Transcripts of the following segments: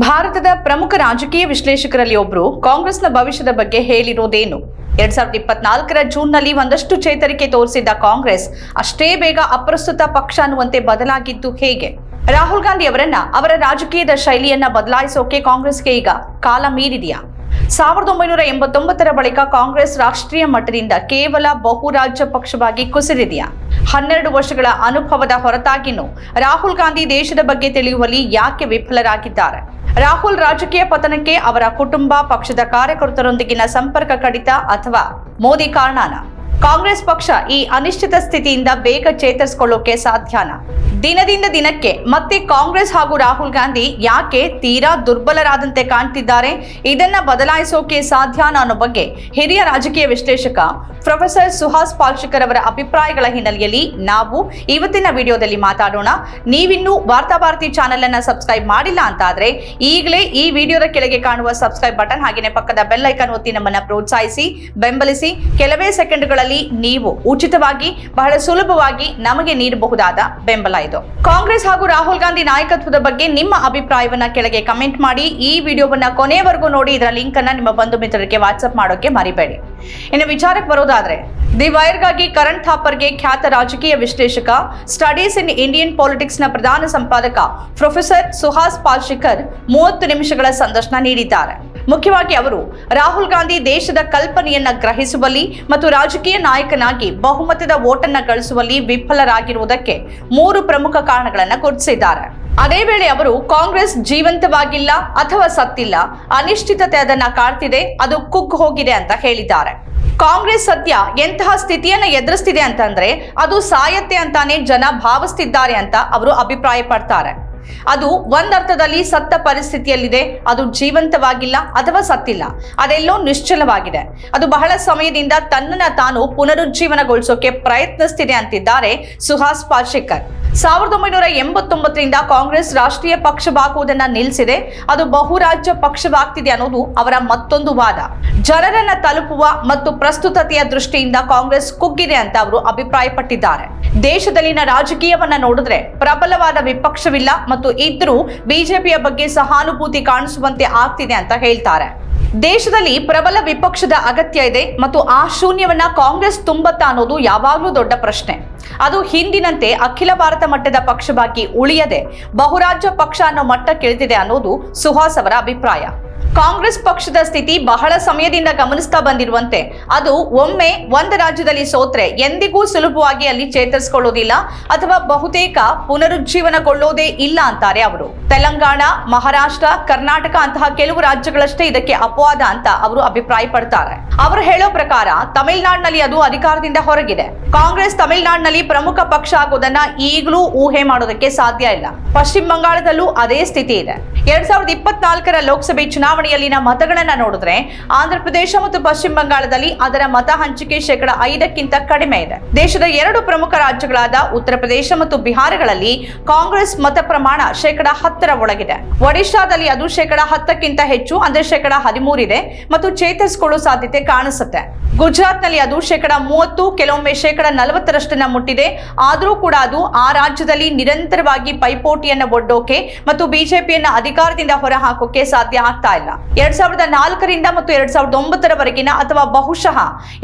ಭಾರತದ ಪ್ರಮುಖ ರಾಜಕೀಯ ವಿಶ್ಲೇಷಕರಲ್ಲಿ ಒಬ್ಬರು ಕಾಂಗ್ರೆಸ್ನ ಭವಿಷ್ಯದ ಬಗ್ಗೆ ಹೇಳಿರೋದೇನು? ಎರಡ್ ಸಾವಿರದ ಇಪ್ಪತ್ನಾಲ್ಕರ ಜೂನ್ನಲ್ಲಿ ಒಂದಷ್ಟು ಚೇತರಿಕೆ ತೋರಿಸಿದ್ದ ಕಾಂಗ್ರೆಸ್ ಅಷ್ಟೇ ಬೇಗ ಅಪ್ರಸ್ತುತ ಪಕ್ಷ ಅನ್ನುವಂತೆ ಬದಲಾಗಿದ್ದು ಹೇಗೆ? ರಾಹುಲ್ ಗಾಂಧಿ ಅವರನ್ನ ಅವರ ರಾಜಕೀಯದ ಶೈಲಿಯನ್ನ ಬದಲಾಯಿಸೋಕೆ ಕಾಂಗ್ರೆಸ್ಗೆ ಈಗ ಕಾಲ ಮೀರಿದೆಯಾ? ಸಾವಿರದ ಒಂಬೈನೂರ ಎಂಬತ್ತೊಂಬತ್ತರ ಬಳಿಕ ಕಾಂಗ್ರೆಸ್ ರಾಷ್ಟ್ರೀಯ ಮಟ್ಟದಿಂದ ಕೇವಲ ಬಹುರಾಜ್ಯ ಪಕ್ಷವಾಗಿ ಕುಸಿದಿದೆಯಾ? ಹನ್ನೆರಡು ವರ್ಷಗಳ ಅನುಭವದ ಹೊರತಾಗಿನೂ ರಾಹುಲ್ ಗಾಂಧಿ ದೇಶದ ಬಗ್ಗೆ ತಿಳಿಯುವಲ್ಲಿ ಯಾಕೆ ವಿಫಲರಾಗಿದ್ದಾರೆ? ರಾಹುಲ್ ರಾಜಕೀಯ ಪತನಕ್ಕೆ ಅವರ ಕುಟುಂಬ ಪಕ್ಷದ ಕಾರ್ಯಕರ್ತರೊಂದಿಗಿನ ಸಂಪರ್ಕ ಕಡಿತ ಅಥವಾ ಮೋದಿ ಕಾರಣನ? ಕಾಂಗ್ರೆಸ್ ಪಕ್ಷ ಈ ಅನಿಶ್ಚಿತ ಸ್ಥಿತಿಯಿಂದ ಬೇಗ ಚೇತರಿಸಿಕೊಳ್ಳೋಕೆ ಸಾಧ್ಯನಾ? ದಿನದಿಂದ ದಿನಕ್ಕೆ ಮತ್ತೆ ಕಾಂಗ್ರೆಸ್ ಹಾಗೂ ರಾಹುಲ್ ಗಾಂಧಿ ಯಾಕೆ ತೀರಾ ದುರ್ಬಲರಾದಂತೆ ಕಾಣ್ತಿದ್ದಾರೆ? ಇದನ್ನ ಬದಲಾಯಿಸೋಕೆ ಸಾಧ್ಯನಾ ಅನ್ನೋ ಬಗ್ಗೆ ಹಿರಿಯ ರಾಜಕೀಯ ವಿಶ್ಲೇಷಕ ಪ್ರೊಫೆಸರ್ ಸುಹಾಸ್ ಪಾಲ್ಶಿಕರ್ ಅವರ ಅಭಿಪ್ರಾಯಗಳ ಹಿನ್ನೆಲೆಯಲ್ಲಿ ನಾವು ಇವತ್ತಿನ ವಿಡಿಯೋದಲ್ಲಿ ಮಾತಾಡೋಣ. ನೀವಿನ್ನೂ ವಾರ್ತಾಭಾರತಿ ಚಾನೆಲ್ ಅನ್ನ ಸಬ್ಸ್ಕ್ರೈಬ್ ಮಾಡಿಲ್ಲ ಅಂತಾದ್ರೆ ಈಗಲೇ ಈ ವಿಡಿಯೋದ ಕೆಳಗೆ ಕಾಣುವ ಸಬ್ಸ್ಕ್ರೈಬ್ ಬಟನ್ ಹಾಗೆಯೇ ಪಕ್ಕದ ಬೆಲ್ ಐಕಾನ್ ಒತ್ತಿ ನಮ್ಮನ್ನ ಪ್ರೋತ್ಸಾಹಿಸಿ, ಬೆಂಬಲಿಸಿ. ಕೆಲವೇ ಸೆಕೆಂಡ್ಗಳಲ್ಲಿ ನೀವು ಉಚಿತವಾಗಿ, ಬಹಳ ಸುಲಭವಾಗಿ ನಮಗೆ ನೀಡಬಹುದಾದ ಬೆಂಬಲ ಇದು. ಕಾಂಗ್ರೆಸ್ ಹಾಗೂ ರಾಹುಲ್ ಗಾಂಧಿ ನಾಯಕತ್ವದ ಬಗ್ಗೆ ನಿಮ್ಮ ಅಭಿಪ್ರಾಯವನ್ನ ಕೆಳಗೆ ಕಮೆಂಟ್ ಮಾಡಿ. ಈ ವಿಡಿಯೋವನ್ನ ಕೊನೆಯವರೆಗೂ ನೋಡಿ. ಇದರ ಲಿಂಕ್ ಅನ್ನ ನಿಮ್ಮ ಬಂಧು ಮಿತ್ರರಿಗೆ ವಾಟ್ಸ್ಆಪ್ ಮಾಡೋಕೆ ಮರಿಬೇಡಿ. ಇನ್ನು ವಿಚಾರಕ್ಕೆ ಬರೋದಾದ್ರೆ, ದಿ ವೈರ್ಗಾಗಿ ಕರಣ್ ಥಾಪರ್ಗೆ ಖ್ಯಾತ ರಾಜಕೀಯ ವಿಶ್ಲೇಷಕ, ಸ್ಟಡೀಸ್ ಇನ್ ಇಂಡಿಯನ್ ಪಾಲಿಟಿಕ್ಸ್ನ ಪ್ರಧಾನ ಸಂಪಾದಕ ಪ್ರೊಫೆಸರ್ ಸುಹಾಸ್ ಪಾಲ್ಶಿಕರ್ ಮೂವತ್ತು ನಿಮಿಷಗಳ ಸಂದರ್ಶನ ನೀಡಿದ್ದಾರೆ. ಮುಖ್ಯವಾಗಿ ಅವರು ರಾಹುಲ್ ಗಾಂಧಿ ದೇಶದ ಕಲ್ಪನೆಯನ್ನ ಗ್ರಹಿಸುವಲ್ಲಿ ಮತ್ತು ರಾಜಕೀಯ ನಾಯಕನಾಗಿ ಬಹುಮತದ ಓಟನ್ನ ಗಳಿಸುವಲ್ಲಿ ವಿಫಲರಾಗಿರುವುದಕ್ಕೆ ಮೂರು ಪ್ರಮುಖ ಕಾರಣಗಳನ್ನು ಗುರುತಿಸಿದ್ದಾರೆ. ಅದೇ ವೇಳೆ ಅವರು ಕಾಂಗ್ರೆಸ್ ಜೀವಂತವಾಗಿಲ್ಲ ಅಥವಾ ಸತ್ತಿಲ್ಲ, ಅನಿಶ್ಚಿತತೆ ಅದನ್ನ ಕಾಡ್ತಿದೆ, ಅದು ಕುಗ್ಗ್ ಹೋಗಿದೆ ಅಂತ ಹೇಳಿದ್ದಾರೆ. ಕಾಂಗ್ರೆಸ್ ಸದ್ಯ ಎಂತಹ ಸ್ಥಿತಿಯನ್ನ ಎದುರಿಸ್ತಿದೆ ಅಂತಂದ್ರೆ ಅದು ಸಾಯತ್ತೆ ಅಂತಾನೆ ಜನ ಭಾವಿಸ್ತಿದ್ದಾರೆ ಅಂತ ಅವರು ಅಭಿಪ್ರಾಯ ಪಡ್ತಾರೆ ಅದು ಒಂದರ್ಥದಲ್ಲಿ ಸತ್ತ ಪರಿಸ್ಥಿತಿಯಲ್ಲಿದೆ. ಅದು ಜೀವಂತವಾಗಿಲ್ಲ ಅಥವಾ ಸತ್ತಿಲ್ಲ. ಅದೆಲ್ಲೋ ನಿಶ್ಚಲವಾಗಿದೆ. ಅದು ಬಹಳ ಸಮಯದಿಂದ ತನ್ನನ್ನು ತಾನು ಪುನರುಜ್ಜೀವನಗೊಳಿಸೋಕೆ ಪ್ರಯತ್ನಿಸ್ತಿದೆ ಅಂತಿದ್ದಾರೆ ಸುಹಾಸ್ ಪಾಶೇಕರ್ ಸಾವಿರದ ಒಂಬೈನೂರ ಎಂಬತ್ತೊಂಬತ್ತರಿಂದ ಕಾಂಗ್ರೆಸ್ ರಾಷ್ಟ್ರೀಯ ಪಕ್ಷವಾಗುವುದನ್ನು ನಿಲ್ಲಿಸಿದೆ ಅದು ಬಹುರಾಜ್ಯ ಪಕ್ಷವಾಗ್ತಿದೆ ಅನ್ನೋದು ಅವರ ಮತ್ತೊಂದು ವಾದ. ಜನರನ್ನ ತಲುಪುವ ಮತ್ತು ಪ್ರಸ್ತುತತೆಯ ದೃಷ್ಟಿಯಿಂದ ಕಾಂಗ್ರೆಸ್ ಕುಗ್ಗಿದೆ ಅಂತ ಅವರು ಅಭಿಪ್ರಾಯಪಟ್ಟಿದ್ದಾರೆ. ದೇಶದಲ್ಲಿನ ರಾಜಕೀಯವನ್ನ ನೋಡಿದ್ರೆ ಪ್ರಬಲವಾದ ವಿಪಕ್ಷವಿಲ್ಲ ಮತ್ತು ಇದ್ರೂ ಬಿಜೆಪಿಯ ಬಗ್ಗೆ ಸಹಾನುಭೂತಿ ಕಾಣಿಸುವಂತೆ ಆಗ್ತಿದೆ ಅಂತ ಹೇಳ್ತಾರೆ. ದೇಶದಲ್ಲಿ ಪ್ರಬಲ ವಿಪಕ್ಷದ ಅಗತ್ಯ ಇದೆ ಮತ್ತು ಆ ಶೂನ್ಯವನ್ನ ಕಾಂಗ್ರೆಸ್ ತುಂಬತ್ತಾ ಅನ್ನೋದು ಯಾವಾಗಲೂ ದೊಡ್ಡ ಪ್ರಶ್ನೆ. ಅದು ಹಿಂದಿನಂತೆ ಅಖಿಲ ಭಾರತ ಮಟ್ಟದ ಪಕ್ಷವಾಗಿ ಉಳಿಯದೆ ಬಹುರಾಜ್ಯ ಪಕ್ಷ ಅನ್ನೋ ಮಟ್ಟಕ್ಕಿಳಿದಿದೆ ಅನ್ನೋದು ಸುಹಾಸ್ ಅವರ ಅಭಿಪ್ರಾಯ. ಕಾಂಗ್ರೆಸ್ ಪಕ್ಷದ ಸ್ಥಿತಿ ಬಹಳ ಸಮಯದಿಂದ ಗಮನಿಸ್ತಾ ಬಂದಿರುವಂತೆ. ಅದು ಒಮ್ಮೆ ಒಂದು ರಾಜ್ಯದಲ್ಲಿ ಸೋತ್ರೆ ಎಂದಿಗೂ ಸುಲಭವಾಗಿ ಅಲ್ಲಿ ಚೇತರಿಸಿಕೊಳ್ಳೋದಿಲ್ಲ ಅಥವಾ ಬಹುತೇಕ ಪುನರುಜ್ಜೀವನಗೊಳ್ಳೋದೇ ಇಲ್ಲ ಅಂತಾರೆ ಅವರು. ತೆಲಂಗಾಣ, ಮಹಾರಾಷ್ಟ್ರ, ಕರ್ನಾಟಕ ಅಂತಹ ಕೆಲವು ರಾಜ್ಯಗಳಷ್ಟೇ ಇದಕ್ಕೆ ಅಪವಾದ ಅಂತ ಅವರು ಅಭಿಪ್ರಾಯ ಪಡ್ತಾರೆ ಅವರು ಹೇಳೋ ಪ್ರಕಾರ ತಮಿಳುನಾಡಿನಲ್ಲಿ ಅದು ಅಧಿಕಾರದಿಂದ ಹೊರಗಿದೆ. ಕಾಂಗ್ರೆಸ್ ತಮಿಳುನಾಡಿನಲ್ಲಿ ಪ್ರಮುಖ ಪಕ್ಷ ಆಗೋದನ್ನ ಈಗಲೂ ಊಹೆ ಮಾಡೋದಕ್ಕೆ ಸಾಧ್ಯ ಇಲ್ಲ. ಪಶ್ಚಿಮ ಬಂಗಾಳದಲ್ಲೂ ಅದೇ ಸ್ಥಿತಿ ಇದೆ. ಎರಡ್ ಸಾವಿರದ ಇಪ್ಪತ್ನಾಲ್ಕರ ಲೋಕಸಭೆ ಚುನಾವಣೆಯಲ್ಲಿನ ಮತಗಳನ್ನ ನೋಡಿದ್ರೆ ಆಂಧ್ರ ಪ್ರದೇಶ ಮತ್ತು ಪಶ್ಚಿಮ ಬಂಗಾಳದಲ್ಲಿ ಅದರ ಮತ ಹಂಚಿಕೆ ಶೇಕಡ ಐದಕ್ಕಿಂತ ಕಡಿಮೆ ಇದೆ. ದೇಶದ ಎರಡು ಪ್ರಮುಖ ರಾಜ್ಯಗಳಾದ ಉತ್ತರ ಪ್ರದೇಶ ಮತ್ತು ಬಿಹಾರಗಳಲ್ಲಿ ಕಾಂಗ್ರೆಸ್ ಮತ ಪ್ರಮಾಣ ಶೇಕಡ ಹತ್ತರ ಒಳಗಿದೆ. ಒಡಿಶಾದಲ್ಲಿ ಅದು ಶೇಕಡ ಹತ್ತಕ್ಕಿಂತ ಹೆಚ್ಚು, ಅಂದ್ರೆ ಶೇಕಡ ಹದಿಮೂರಿದೆ ಮತ್ತು ಚೇತರಿಸಿಕೊಳ್ಳುವ ಸಾಧ್ಯತೆ ಕಾಣಿಸುತ್ತೆ. ಗುಜರಾತ್ನಲ್ಲಿ ಅದು ಶೇಕಡ ಮೂವತ್ತು, ಕೆಲವೊಮ್ಮೆ ಶೇಕಡ ನಲವತ್ತರಷ್ಟನ್ನ ಮುಟ್ಟಿದೆ. ಆದರೂ ಕೂಡ ಅದು ಆ ರಾಜ್ಯದಲ್ಲಿ ನಿರಂತರವಾಗಿ ಪೈಪೋಟಿಯನ್ನ ಒಡ್ಡೋಕೆ ಮತ್ತು ಬಿಜೆಪಿಯನ್ನ ಅಧಿಕಾರದಿಂದ ಹೊರಹಾಕೋಕೆ ಸಾಧ್ಯ ಆಗ್ತಾ ಇಲ್ಲ. ಎರಡ್ ಸಾವಿರದ ನಾಲ್ಕರಿಂದ ಮತ್ತು ಎರಡ್ ಸಾವಿರದ ಒಂಬತ್ತರವರೆಗಿನ ಅಥವಾ ಬಹುಶಃ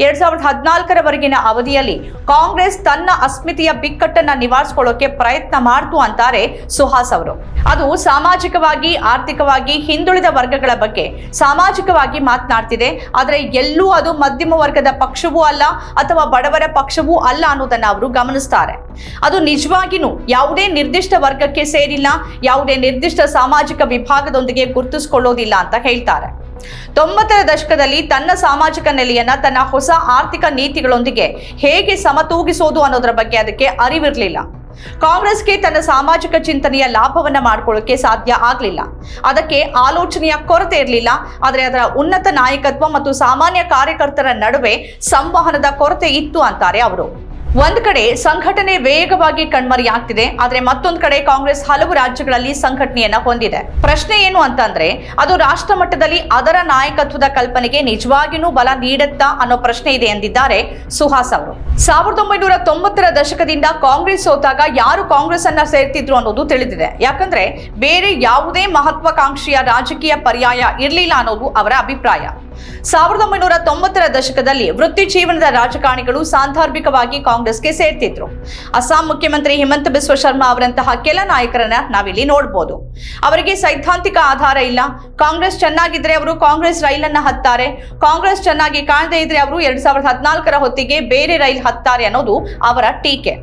ಎರಡ್ ಸಾವಿರದ ಹದಿನಾಲ್ಕರವರೆಗಿನ ಅವಧಿಯಲ್ಲಿ ಕಾಂಗ್ರೆಸ್ ತನ್ನ ಅಸ್ಮಿತೆಯ ಬಿಕ್ಕಟ್ಟನ್ನ ನಿವಾರಿಸಿಕೊಳ್ಳೋಕೆ ಪ್ರಯತ್ನ ಮಾಡ್ತು ಅಂತಾರೆ ಸುಹಾಸ್ ಅವರು. ಅದು ಸಾಮಾಜಿಕವಾಗಿ, ಆರ್ಥಿಕವಾಗಿ ಹಿಂದುಳಿದ ವರ್ಗಗಳ ಬಗ್ಗೆ ಸಾಮಾಜಿಕವಾಗಿ ಮಾತನಾಡ್ತಿದೆ. ಆದರೆ ಎಲ್ಲೂ ಅದು ಮಧ್ಯಮ ವರ್ಗದ ಪಕ್ಷವೂ ಅಲ್ಲ ಅಥವಾ ಬಡವರ ಪಕ್ಷವೂ ಅಲ್ಲ ಅನ್ನೋದನ್ನ ಅವರು ಗಮನಿಸ್ತಾರೆ. ಅದು ನಿಜವಾಗಿನೂ ಯಾವುದೇ ನಿರ್ದಿಷ್ಟ ವರ್ಗಕ್ಕೆ ಸೇರಿಲ್ಲ, ಯಾವುದೇ ನಿರ್ದಿಷ್ಟ ಸಾಮಾಜಿಕ ವಿಭಾಗದೊಂದಿಗೆ ಗುರುತಿಸಿಕೊಳ್ಳೋದಿಲ್ಲ ಅಂತ ಹೇಳ್ತಾರೆ. ತೊಂಬತ್ತರ ದಶಕದಲ್ಲಿ ತನ್ನ ಸಾಮಾಜಿಕ ನೆಲೆಯನ್ನ, ತನ್ನ ಹೊಸ ಆರ್ಥಿಕ ನೀತಿಗಳೊಂದಿಗೆ ಹೇಗೆ ಸಮತೂಗಿಸೋದು ಅನ್ನೋದರ ಬಗ್ಗೆ ಅದಕ್ಕೆ ಅರಿವಿರಲಿಲ್ಲ. ಕಾಂಗ್ರೆಸ್ಗೆ ತನ್ನ ಸಾಮಾಜಿಕ ಚಿಂತನೆಯ ಲಾಭವನ್ನ ಮಾಡ್ಕೊಳ್ಳೋಕೆ ಸಾಧ್ಯ ಆಗಲಿಲ್ಲ. ಅದಕ್ಕೆ ಆಲೋಚನೆಯ ಕೊರತೆ ಇರಲಿಲ್ಲ. ಆದರೆ ಅದರ ಉನ್ನತ ನಾಯಕತ್ವ ಮತ್ತು ಸಾಮಾನ್ಯ ಕಾರ್ಯಕರ್ತರ ನಡುವೆ ಸಂವಹನದ ಕೊರತೆ ಇತ್ತು ಅಂತಾರೆ ಅವರು. ಒಂದ್ ಕಡೆ ಸಂಘಟನೆ ವೇಗವಾಗಿ ಕಣ್ಮರೆಯಾಗ್ತಿದೆ, ಆದ್ರೆ ಮತ್ತೊಂದು ಕಡೆ ಕಾಂಗ್ರೆಸ್ ಹಲವು ರಾಜ್ಯಗಳಲ್ಲಿ ಸಂಘಟನೆಯನ್ನ ಹೊಂದಿದೆ. ಪ್ರಶ್ನೆ ಏನು ಅಂತಂದ್ರೆ, ಅದು ರಾಷ್ಟ್ರ ಮಟ್ಟದಲ್ಲಿ ಅದರ ನಾಯಕತ್ವದ ಕಲ್ಪನೆಗೆ ನಿಜವಾಗಿಯೂ ಬಲ ನೀಡುತ್ತಾ ಅನ್ನೋ ಪ್ರಶ್ನೆ ಇದೆ ಎಂದಿದ್ದಾರೆ ಸುಹಾಸ್ ಅವರು. ಸಾವಿರದ ಒಂಬೈನೂರ ತೊಂಬತ್ತರ ದಶಕದಿಂದ ಕಾಂಗ್ರೆಸ್ ಸೋತಾಗ ಯಾರು ಕಾಂಗ್ರೆಸ್ ಅನ್ನ ಸೇರ್ತಿದ್ರು ಅನ್ನೋದು ತಿಳಿದಿದೆ. ಯಾಕಂದ್ರೆ, ಬೇರೆ ಯಾವುದೇ ಮಹತ್ವಾಕಾಂಕ್ಷೆಯ ರಾಜಕೀಯ ಪರ್ಯಾಯ ಇರಲಿಲ್ಲ ಅನ್ನೋದು ಅವರ ಅಭಿಪ್ರಾಯ. ಸಾವಿರದ ಒಂಬೈನೂರ ತೊಂಬತ್ತರ ದಶಕದಲ್ಲಿ ವೃತ್ತಿ ಜೀವನದ ರಾಜಕಾರಣಿಗಳು ಸಾಂದರ್ಭಿಕವಾಗಿ ಕಾಂಗ್ರೆಸ್ಗೆ ಸೇರ್ತಿದ್ರು. ಅಸ್ಸಾಂ ಮುಖ್ಯಮಂತ್ರಿ ಹಿಮಂತ ಬಿಸ್ವ ಶರ್ಮಾ ಅವರಂತಹ ಕೆಲ ನಾಯಕರನ್ನ ನಾವಿಲ್ಲಿ ನೋಡಬಹುದು ಅವರಿಗೆ ಸೈದ್ಧಾಂತಿಕ ಆಧಾರ ಇಲ್ಲ. ಕಾಂಗ್ರೆಸ್ ಚೆನ್ನಾಗಿದ್ರೆ ಅವರು ಕಾಂಗ್ರೆಸ್ ರೈಲನ್ನ ಹತ್ತಾರೆ. ಕಾಂಗ್ರೆಸ್ ಚೆನ್ನಾಗಿ ಕಾಣದೇ ಇದ್ರೆ ಅವರು ಎರಡ್ ಸಾವಿರದ ಹದಿನಾಲ್ಕರ ಹೊತ್ತಿಗೆ ಬೇರೆ ರೈಲ್ ಹತ್ತಾರೆ ಅನ್ನೋದು ಅವರ ಟೀಕೆ.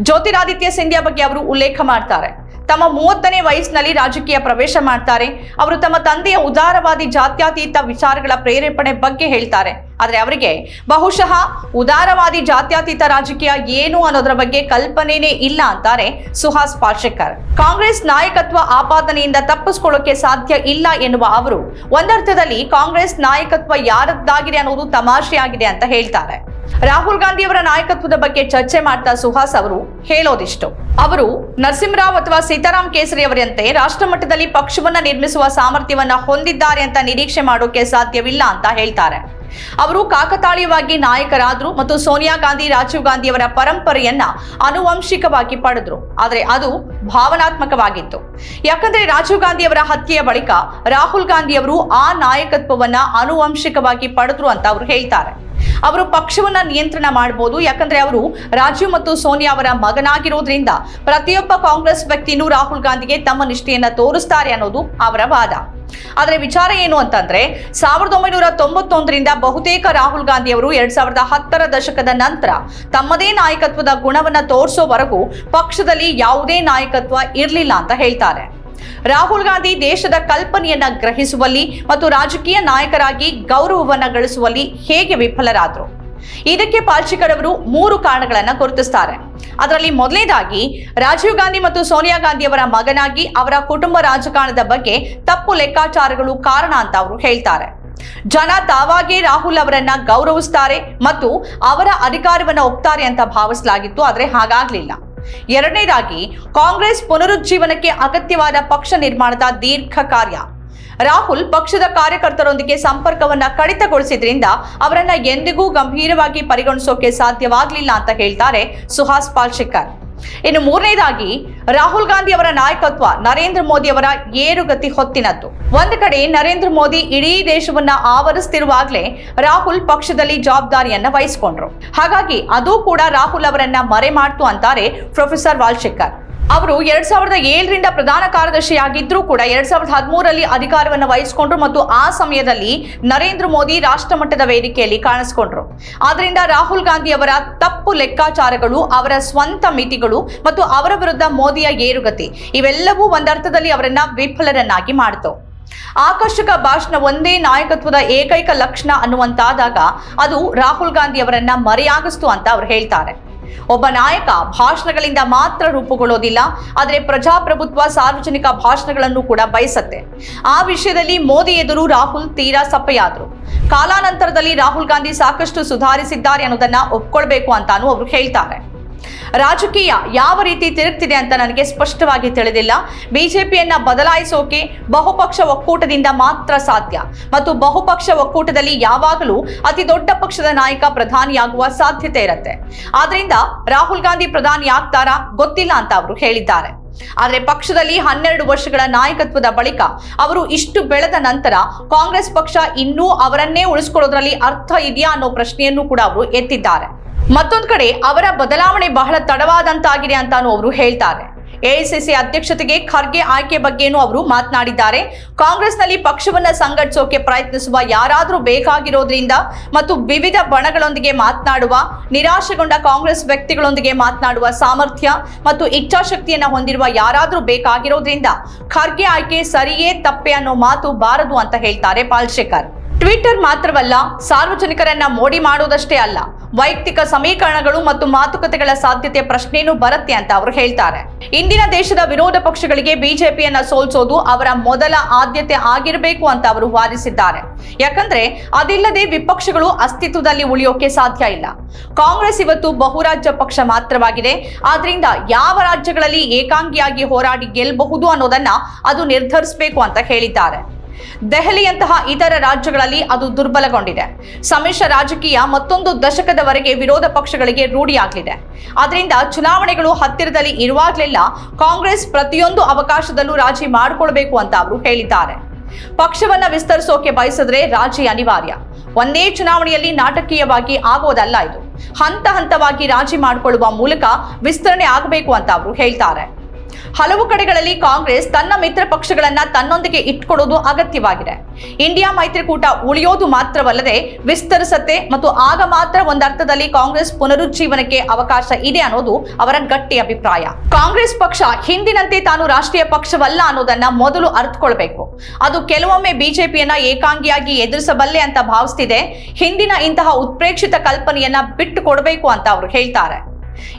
ಜ್ಯೋತಿರಾದಿತ್ಯ ಸಿಂಧ್ಯಾ ಬಗ್ಗೆ ಅವರು ಉಲ್ಲೇಖ ಮಾಡ್ತಾರೆ. ತಮ್ಮ ಮೂವತ್ತನೇ ವಯಸ್ಸಿನಲ್ಲಿ ರಾಜಕೀಯ ಪ್ರವೇಶ ಮಾಡ್ತಾರೆ. ಅವರು ತಮ್ಮ ತಂದೆಯ ಉದಾರವಾದಿ ಜಾತ್ಯತೀತ ವಿಚಾರಗಳ ಪ್ರೇರೇಪಣೆ ಬಗ್ಗೆ ಹೇಳ್ತಾರೆ. ಆದರೆ ಅವರಿಗೆ ಬಹುಶಃ ಉದಾರವಾದಿ ಜಾತ್ಯತೀತ ರಾಜಕೀಯ ಏನು ಅನ್ನೋದರ ಬಗ್ಗೆ ಕಲ್ಪನೆನೇ ಇಲ್ಲ ಅಂತಾರೆ ಸುಹಾಸ್ ಪಾಶೇಕರ್ ಕಾಂಗ್ರೆಸ್ ನಾಯಕತ್ವ ಆಪಾದನೆಯಿಂದ ತಪ್ಪಿಸ್ಕೊಳ್ಳೋಕೆ ಸಾಧ್ಯ ಇಲ್ಲ ಎನ್ನುವ ಅವರು ಒಂದರ್ಥದಲ್ಲಿ ಕಾಂಗ್ರೆಸ್ ನಾಯಕತ್ವ ಯಾರದ್ದಾಗಿದೆ ಅನ್ನೋದು ತಮಾಷೆಯಾಗಿದೆ ಅಂತ ಹೇಳ್ತಾರೆ. ರಾಹುಲ್ ಗಾಂಧಿ ಅವರ ನಾಯಕತ್ವದ ಬಗ್ಗೆ ಚರ್ಚೆ ಮಾಡ್ತಾ ಸುಹಾಸ್ ಅವರು ಹೇಳೋದಿಷ್ಟು. ಅವರು ನರಸಿಂಹರಾವ್ ಅಥವಾ ಸೀತಾರಾಮ್ ಕೇಸರಿ ಅವರಂತೆ ರಾಷ್ಟ್ರ ಮಟ್ಟದಲ್ಲಿ ಪಕ್ಷವನ್ನ ನಿರ್ಮಿಸುವ ಸಾಮರ್ಥ್ಯವನ್ನ ಹೊಂದಿದ್ದಾರೆ ಅಂತ ನಿರೀಕ್ಷೆ ಮಾಡೋಕೆ ಸಾಧ್ಯವಿಲ್ಲ ಅಂತ ಹೇಳ್ತಾರೆ. ಅವರು ಕಾಕತಾಳೀಯವಾಗಿ ನಾಯಕರಾದ್ರು ಮತ್ತು ಸೋನಿಯಾ ಗಾಂಧಿ, ರಾಜೀವ್ ಗಾಂಧಿ ಅವರ ಪರಂಪರೆಯನ್ನ ಅನುವಂಶಿಕವಾಗಿ ಪಡೆದ್ರು. ಆದ್ರೆ ಅದು ಭಾವನಾತ್ಮಕವಾಗಿತ್ತು. ಯಾಕಂದ್ರೆ ರಾಜೀವ್ ಗಾಂಧಿ ಅವರ ಹತ್ಯೆಯ ಬಳಿಕ ರಾಹುಲ್ ಗಾಂಧಿ ಅವರು ಆ ನಾಯಕತ್ವವನ್ನ ಆನುವಂಶಿಕವಾಗಿ ಪಡೆದ್ರು ಅಂತ ಅವರು ಹೇಳ್ತಾರೆ. ಅವರು ಪಕ್ಷವನ್ನ ನಿಯಂತ್ರಣ ಮಾಡಬಹುದು ಯಾಕಂದ್ರೆ ಅವರು ರಾಜೀವ್ ಮತ್ತು ಸೋನಿಯಾ ಅವರ ಮಗನಾಗಿರೋದ್ರಿಂದ ಪ್ರತಿಯೊಬ್ಬ ಕಾಂಗ್ರೆಸ್ ವ್ಯಕ್ತಿನೂ ರಾಹುಲ್ ಗಾಂಧಿಗೆ ತಮ್ಮ ನಿಷ್ಠೆಯನ್ನ ತೋರಿಸ್ತಾರೆ ಅನ್ನೋದು ಅವರ ವಾದ. ಆದರೆ ವಿಚಾರ ಏನು ಅಂತಂದ್ರೆ, ಸಾವಿರದ ಒಂಬೈನೂರ ತೊಂಬತ್ತೊಂದರಿಂದ ಬಹುತೇಕ ರಾಹುಲ್ ಗಾಂಧಿ ಅವರು ಎರಡ್ ಸಾವಿರದ ಹತ್ತರ ದಶಕದ ನಂತರ ತಮ್ಮದೇ ನಾಯಕತ್ವದ ಗುಣವನ್ನ ತೋರಿಸೋವರೆಗೂ ಪಕ್ಷದಲ್ಲಿ ಯಾವುದೇ ನಾಯಕತ್ವ ಇರಲಿಲ್ಲ ಅಂತ ಹೇಳ್ತಾರೆ. ರಾಹುಲ್ ಗಾಂಧಿ ದೇಶದ ಕಲ್ಪನೆಯನ್ನ ಗ್ರಹಿಸುವಲ್ಲಿ ಮತ್ತು ರಾಜಕೀಯ ನಾಯಕರಾಗಿ ಗೌರವವನ್ನ ಗಳಿಸುವಲ್ಲಿ ಹೇಗೆ ವಿಫಲರಾದರು? ಇದಕ್ಕೆ ಪಾಲ್ಚಿಕರವರು ಮೂರು ಕಾರಣಗಳನ್ನ ಗುರುತಿಸ್ತಾರೆ. ಅದರಲ್ಲಿ ಮೊದಲನೇದಾಗಿ, ರಾಜೀವ್ ಗಾಂಧಿ ಮತ್ತು ಸೋನಿಯಾ ಗಾಂಧಿ ಅವರ ಮಗನಾಗಿ ಅವರ ಕುಟುಂಬ ರಾಜಕಾರಣದ ಬಗ್ಗೆ ತಪ್ಪು ಲೆಕ್ಕಾಚಾರಗಳು ಕಾರಣ ಅಂತ ಅವರು ಹೇಳ್ತಾರೆ. ಜನ ತಾವಾಗೇ ರಾಹುಲ್ ಅವರನ್ನ ಗೌರವಿಸ್ತಾರೆ ಮತ್ತು ಅವರ ಅಧಿಕಾರವನ್ನ ಒಪ್ತಾರೆ ಅಂತ ಭಾವಿಸಲಾಗಿತ್ತು, ಆದರೆ ಹಾಗಾಗ್ಲಿಲ್ಲ. ಎರಡನೇದಾಗಿ, ಕಾಂಗ್ರೆಸ್ ಪುನರುಜ್ಜೀವನಕ್ಕೆ ಅಗತ್ಯವಾದ ಪಕ್ಷ ನಿರ್ಮಾಣದ ದೀರ್ಘ ಕಾರ್ಯ. ರಾಹುಲ್ ಪಕ್ಷದ ಕಾರ್ಯಕರ್ತರೊಂದಿಗೆ ಸಂಪರ್ಕವನ್ನ ಕಡಿತಗೊಳಿಸಿದ್ರಿಂದ ಅವರನ್ನ ಎಂದಿಗೂ ಗಂಭೀರವಾಗಿ ಪರಿಗಣಿಸೋಕೆ ಸಾಧ್ಯವಾಗಲಿಲ್ಲ ಅಂತ ಹೇಳ್ತಾರೆ ಸುಹಾಸ್ ಪಾಲ್ ಪಾಲ್ಶಿಕರ್ ಇನ್ನು ಮೂರನೇದಾಗಿ, ರಾಹುಲ್ ಗಾಂಧಿ ಅವರ ನಾಯಕತ್ವ ನರೇಂದ್ರ ಮೋದಿ ಅವರ ಏರುಗತಿ ಹೊತ್ತಿನದ್ದು. ಒಂದು ಕಡೆ ನರೇಂದ್ರ ಮೋದಿ ಇಡೀ ದೇಶವನ್ನ ಆವರಿಸ್ತಿರುವಾಗಲೇ ರಾಹುಲ್ ಪಕ್ಷದಲ್ಲಿ ಜವಾಬ್ದಾರಿಯನ್ನ ವಹಿಸಿಕೊಂಡ್ರು. ಹಾಗಾಗಿ ಅದು ಕೂಡ ರಾಹುಲ್ ಅವರನ್ನ ಮರೆ ಮಾಡ್ತು ಅಂತಾರೆ ಪ್ರೊಫೆಸರ್ ವಾಲ್ಶೇಖರ್. ಅವರು ಎರಡ್ ಸಾವಿರದ ಏಳರಿಂದ ಪ್ರಧಾನ ಕಾರ್ಯದರ್ಶಿಯಾಗಿದ್ರೂ ಕೂಡ ಎರಡ್ ಸಾವಿರದ ಹದಿಮೂರರಲ್ಲಿ ಅಧಿಕಾರವನ್ನು ವಹಿಸಿಕೊಂಡ್ರು ಮತ್ತು ಆ ಸಮಯದಲ್ಲಿ ನರೇಂದ್ರ ಮೋದಿ ರಾಷ್ಟ್ರ ಮಟ್ಟದ ವೇದಿಕೆಯಲ್ಲಿ ಕಾಣಿಸಿಕೊಂಡ್ರು. ಆದ್ರಿಂದ ರಾಹುಲ್ ಗಾಂಧಿ ಅವರ ತಪ್ಪು ಲೆಕ್ಕಾಚಾರಗಳು, ಅವರ ಸ್ವಂತ ಮಿತಿಗಳು ಮತ್ತು ಅವರ ವಿರುದ್ಧ ಮೋದಿಯ ಏರುಗತಿ ಇವೆಲ್ಲವೂ ಒಂದರ್ಥದಲ್ಲಿ ಅವರನ್ನ ವಿಫಲರನ್ನಾಗಿ ಮಾಡಿತು. ಆಕರ್ಷಕ ಭಾಷಣ ಒಂದೇ ನಾಯಕತ್ವದ ಏಕೈಕ ಲಕ್ಷಣ ಅನ್ನುವಂತಾದಾಗ ಅದು ರಾಹುಲ್ ಗಾಂಧಿ ಅವರನ್ನ ಮರೆಯಾಗಿಸ್ತು ಅಂತ ಅವ್ರು ಹೇಳ್ತಾರೆ. ಒಬ್ಬ ನಾಯಕ ಭಾಷಣಗಳಿಂದ ಮಾತ್ರ ರೂಪುಗೊಳ್ಳೋದಿಲ್ಲ, ಆದರೆ ಪ್ರಜಾಪ್ರಭುತ್ವ ಸಾರ್ವಜನಿಕ ಭಾಷಣಗಳನ್ನು ಕೂಡ ಬಯಸತ್ತೆ. ಆ ವಿಷಯದಲ್ಲಿ ಮೋದಿ ಎದುರು ರಾಹುಲ್ ತೀರಾ ಸಪ್ಪೆಯಾದರು. ಕಾಲಾನಂತರದಲ್ಲಿ ರಾಹುಲ್ ಗಾಂಧಿ ಸಾಕಷ್ಟು ಸುಧಾರಿಸಿದ್ದಾರೆ ಅನ್ನೋದನ್ನ ಒಪ್ಕೊಳ್ಬೇಕು ಅಂತಾನು ಅವರು ಹೇಳ್ತಾರೆ. ರಾಜಕೀಯ ಯಾವ ರೀತಿ ತಿರುಗ್ತಿದೆ ಅಂತ ನನಗೆ ಸ್ಪಷ್ಟವಾಗಿ ತಿಳಿದಿಲ್ಲ. ಬಿಜೆಪಿಯನ್ನ ಬದಲಾಯಿಸೋಕೆ ಬಹುಪಕ್ಷ ಒಕ್ಕೂಟದಿಂದ ಮಾತ್ರ ಸಾಧ್ಯ. ಮತ್ತು ಬಹುಪಕ್ಷ ಒಕ್ಕೂಟದಲ್ಲಿ ಯಾವಾಗಲೂ ಅತಿ ದೊಡ್ಡ ಪಕ್ಷದ ನಾಯಕ ಪ್ರಧಾನಿಯಾಗುವ ಸಾಧ್ಯತೆ ಇರುತ್ತೆ. ಆದ್ರಿಂದ ರಾಹುಲ್ ಗಾಂಧಿ ಪ್ರಧಾನಿ ಆಗ್ತಾರಾ ಗೊತ್ತಿಲ್ಲ ಅಂತ ಅವರು ಹೇಳಿದ್ದಾರೆ. ಆದರೆ ಪಕ್ಷದಲ್ಲಿ ಹನ್ನೆರಡು ವರ್ಷಗಳ ನಾಯಕತ್ವದ ಬಳಿಕ ಅವರು ಇಷ್ಟು ಬೆಳೆದ ನಂತರ ಕಾಂಗ್ರೆಸ್ ಪಕ್ಷ ಇನ್ನೂ ಅವರನ್ನೇ ಉಳಿಸ್ಕೊಳ್ಳೋದ್ರಲ್ಲಿ ಅರ್ಥ ಇದೆಯಾ ಅನ್ನೋ ಪ್ರಶ್ನೆಯನ್ನು ಕೂಡ ಅವರು ಎತ್ತಿದ್ದಾರೆ. ಮತ್ತೊಂದು ಕಡೆ ಅವರ ಬದಲಾವಣೆ ಬಹಳ ತಡವಾದಂತಾಗಿದೆ ಅಂತಾನು ಅವರು ಹೇಳ್ತಾರೆ. ಎಐಸಿಸಿ ಅಧ್ಯಕ್ಷತೆಗೆ ಖರ್ಗೆ ಆಯ್ಕೆ ಬಗ್ಗೆನೂ ಅವರು ಮಾತನಾಡಿದ್ದಾರೆ. ಕಾಂಗ್ರೆಸ್ನಲ್ಲಿ ಪಕ್ಷವನ್ನ ಸಂಘಟಿಸೋಕೆ ಪ್ರಯತ್ನಿಸುವ ಯಾರಾದರೂ ಬೇಕಾಗಿರೋದ್ರಿಂದ ಮತ್ತು ವಿವಿಧ ಬಣಗಳೊಂದಿಗೆ ಮಾತನಾಡುವ, ನಿರಾಶೆಗೊಂಡ ಕಾಂಗ್ರೆಸ್ ವ್ಯಕ್ತಿಗಳೊಂದಿಗೆ ಮಾತನಾಡುವ ಸಾಮರ್ಥ್ಯ ಮತ್ತು ಇಚ್ಛಾಶಕ್ತಿಯನ್ನು ಹೊಂದಿರುವ ಯಾರಾದರೂ ಬೇಕಾಗಿರೋದ್ರಿಂದ ಖರ್ಗೆ ಆಯ್ಕೆ ಸರಿಯೇ ತಪ್ಪೆ ಅನ್ನೋ ಮಾತು ಬಾರದು ಅಂತ ಹೇಳ್ತಾರೆ ಪಾಲ್ಶೇಖರ್. ಟ್ವಿಟರ್ ಮಾತ್ರವಲ್ಲ, ಸಾರ್ವಜನಿಕರನ್ನ ಮೋಡಿ ಮಾಡುವುದಷ್ಟೇ ಅಲ್ಲ, ವೈಯಕ್ತಿಕ ಸಮೀಕರಣಗಳು ಮತ್ತು ಮಾತುಕತೆಗಳ ಸಾಧ್ಯತೆ ಪ್ರಶ್ನೆಯೂ ಬರುತ್ತೆ ಅಂತ ಅವರು ಹೇಳ್ತಾರೆ. ಇಂದಿನ ದೇಶದ ವಿರೋಧ ಪಕ್ಷಗಳಿಗೆ ಬಿಜೆಪಿಯನ್ನ ಸೋಲ್ಸೋದು ಅವರ ಮೊದಲ ಆದ್ಯತೆ ಆಗಿರಬೇಕು ಅಂತ ಅವರು ವಾದಿಸಿದ್ದಾರೆ. ಯಾಕಂದ್ರೆ, ಅದಿಲ್ಲದೆ ವಿಪಕ್ಷಗಳು ಅಸ್ತಿತ್ವದಲ್ಲಿ ಉಳಿಯೋಕೆ ಸಾಧ್ಯ ಇಲ್ಲ. ಕಾಂಗ್ರೆಸ್ ಇವತ್ತು ಬಹುರಾಜ್ಯ ಪಕ್ಷ ಮಾತ್ರವಾಗಿದೆ. ಆದ್ರಿಂದ ಯಾವ ರಾಜ್ಯಗಳಲ್ಲಿ ಏಕಾಂಗಿಯಾಗಿ ಹೋರಾಡಿ ಗೆಲ್ಲಬಹುದು ಅನ್ನೋದನ್ನ ಅದು ನಿರ್ಧರಿಸಬೇಕು ಅಂತ ಹೇಳಿದ್ದಾರೆ. ದೆಹಲಿಯಂತಹ ಇತರ ರಾಜ್ಯಗಳಲ್ಲಿ ಅದು ದುರ್ಬಲಗೊಂಡಿದೆ. ಸಮ್ಮಿಶ್ರ ರಾಜಕೀಯ ಮತ್ತೊಂದು ದಶಕದವರೆಗೆ ವಿರೋಧ ಪಕ್ಷಗಳಿಗೆ ರೂಢಿಯಾಗಲಿದೆ. ಆದ್ರಿಂದ ಚುನಾವಣೆಗಳು ಹತ್ತಿರದಲ್ಲಿ ಇರುವಾಗಲೆಲ್ಲ ಕಾಂಗ್ರೆಸ್ ಪ್ರತಿಯೊಂದು ಅವಕಾಶದಲ್ಲೂ ರಾಜಿ ಮಾಡಿಕೊಳ್ಬೇಕು ಅಂತ ಅವರು ಹೇಳಿದ್ದಾರೆ. ಪಕ್ಷವನ್ನ ವಿಸ್ತರಿಸೋಕೆ ಬಯಸಿದ್ರೆ ರಾಜಿ ಅನಿವಾರ್ಯ. ಒಂದೇ ಚುನಾವಣೆಯಲ್ಲಿ ನಾಟಕೀಯವಾಗಿ ಆಗೋದಲ್ಲ ಇದು. ಹಂತ ಹಂತವಾಗಿ ರಾಜಿ ಮಾಡಿಕೊಳ್ಳುವ ಮೂಲಕ ವಿಸ್ತರಣೆ ಆಗಬೇಕು ಅಂತ ಅವರು ಹೇಳ್ತಾರೆ. ಹಲವು ಕಡೆಗಳಲ್ಲಿ ಕಾಂಗ್ರೆಸ್ ತನ್ನ ಮಿತ್ರ ಪಕ್ಷಗಳನ್ನ ತನ್ನೊಂದಿಗೆ ಇಟ್ಕೊಳ್ಳೋದು ಅಗತ್ಯವಾಗಿದೆ. ಇಂಡಿಯಾ ಮೈತ್ರಿಕೂಟ ಉಳಿಯೋದು ಮಾತ್ರವಲ್ಲದೆ ವಿಸ್ತರಿಸತ್ತೆ ಮತ್ತು ಆಗ ಮಾತ್ರ ಒಂದರ್ಥದಲ್ಲಿ ಕಾಂಗ್ರೆಸ್ ಪುನರುಜ್ಜೀವನಕ್ಕೆ ಅವಕಾಶ ಇದೆ ಅನ್ನೋದು ಅವರ ಗಟ್ಟಿ ಅಭಿಪ್ರಾಯ. ಕಾಂಗ್ರೆಸ್ ಪಕ್ಷ ಹಿಂದಿನಂತೆ ತಾನು ರಾಷ್ಟ್ರೀಯ ಪಕ್ಷವಲ್ಲ ಅನ್ನೋದನ್ನ ಮೊದಲು ಅರ್ಥಕೊಳ್ಬೇಕು ಅದು ಕೆಲವೊಮ್ಮೆ ಬಿಜೆಪಿಯನ್ನ ಏಕಾಂಗಿಯಾಗಿ ಎದುರಿಸಬಲ್ಲೆ ಅಂತ ಭಾವಿಸ್ತಿದೆ. ಹಿಂದಿನ ಇಂತಹ ಉತ್ಪ್ರೇಕ್ಷಿತ ಕಲ್ಪನೆಯನ್ನ ಬಿಟ್ಟು ಕೊಡಬೇಕು ಅಂತ ಅವರು ಹೇಳ್ತಾರೆ.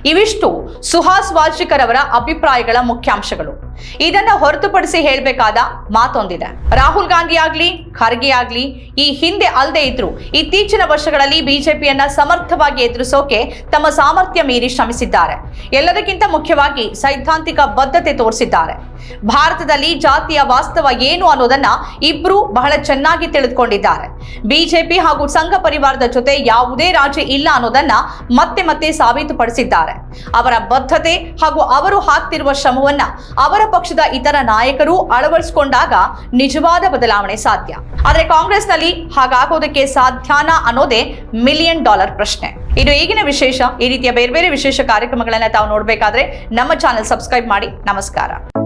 ಇವಿಷ್ಟು ಸುಹಾಸ್ ವಾರ್ಷಿಕರವರ ಅಭಿಪ್ರಾಯಗಳ ಮುಖ್ಯಾಂಶಗಳು. ಇದನ್ನ ಹೊರತುಪಡಿಸಿ ಹೇಳಬೇಕಾದ ಮಾತೊಂದಿದೆ. ರಾಹುಲ್ ಗಾಂಧಿ ಆಗ್ಲಿ, ಖರ್ಗೆ ಆಗ್ಲಿ, ಈ ಹಿಂದೆ ಅಲ್ಲದೆ ಇದ್ರು ಇತ್ತೀಚಿನ ವರ್ಷಗಳಲ್ಲಿ ಬಿಜೆಪಿಯನ್ನ ಸಮರ್ಥವಾಗಿ ಎದುರಿಸೋಕೆ ತಮ್ಮ ಸಾಮರ್ಥ್ಯ ಮೀರಿ ಶ್ರಮಿಸಿದ್ದಾರೆ. ಎಲ್ಲದಕ್ಕಿಂತ ಮುಖ್ಯವಾಗಿ ಸೈದ್ಧಾಂತಿಕ ಬದ್ಧತೆ ತೋರಿಸಿದ್ದಾರೆ. ಭಾರತದಲ್ಲಿ ಜಾತಿಯ ವಾಸ್ತವ ಏನು ಅನ್ನೋದನ್ನ ಇಬ್ರು ಬಹಳ ಚೆನ್ನಾಗಿ ತಿಳಿದುಕೊಂಡಿದ್ದಾರೆ. ಬಿಜೆಪಿ ಹಾಗೂ ಸಂಘ ಪರಿವಾರದ ಜೊತೆ ಯಾವುದೇ ರಾಜ್ಯ ಇಲ್ಲ ಅನ್ನೋದನ್ನ ಮತ್ತೆ ಮತ್ತೆ ಸಾಬೀತುಪಡಿಸಿದ್ದಾರೆ. ಅವರ ಬದ್ಧತೆ ಹಾಗೂ ಅವರು ಹಾಕ್ತಿರುವ ಶ್ರಮವನ್ನ ಅವರ ಪಕ್ಷದ ಇತರ ನಾಯಕರು ಅಳವಡಿಸಿಕೊಂಡಾಗ ನಿಜವಾದ ಬದಲಾವಣೆ ಸಾಧ್ಯ. ಆದ್ರೆ ಕಾಂಗ್ರೆಸ್ನಲ್ಲಿ ಹಾಗಾಗೋದಕ್ಕೆ ಸಾಧ್ಯನಾ ಅನ್ನೋದೇ ಮಿಲಿಯನ್ ಡಾಲರ್ ಪ್ರಶ್ನೆ. ಇದು ಈಗಿನ ವಿಶೇಷ, ಈ ರೀತಿಯ ಬೇರೆ ಬೇರೆ ವಿಶೇಷ ಕಾರ್ಯಕ್ರಮಗಳನ್ನ ತಾವು ನೋಡಬೇಕಾದ್ರೆ ನಮ್ಮ ಚಾನೆಲ್ ಸಬ್ಸ್ಕ್ರೈಬ್ ಮಾಡಿ. ನಮಸ್ಕಾರ.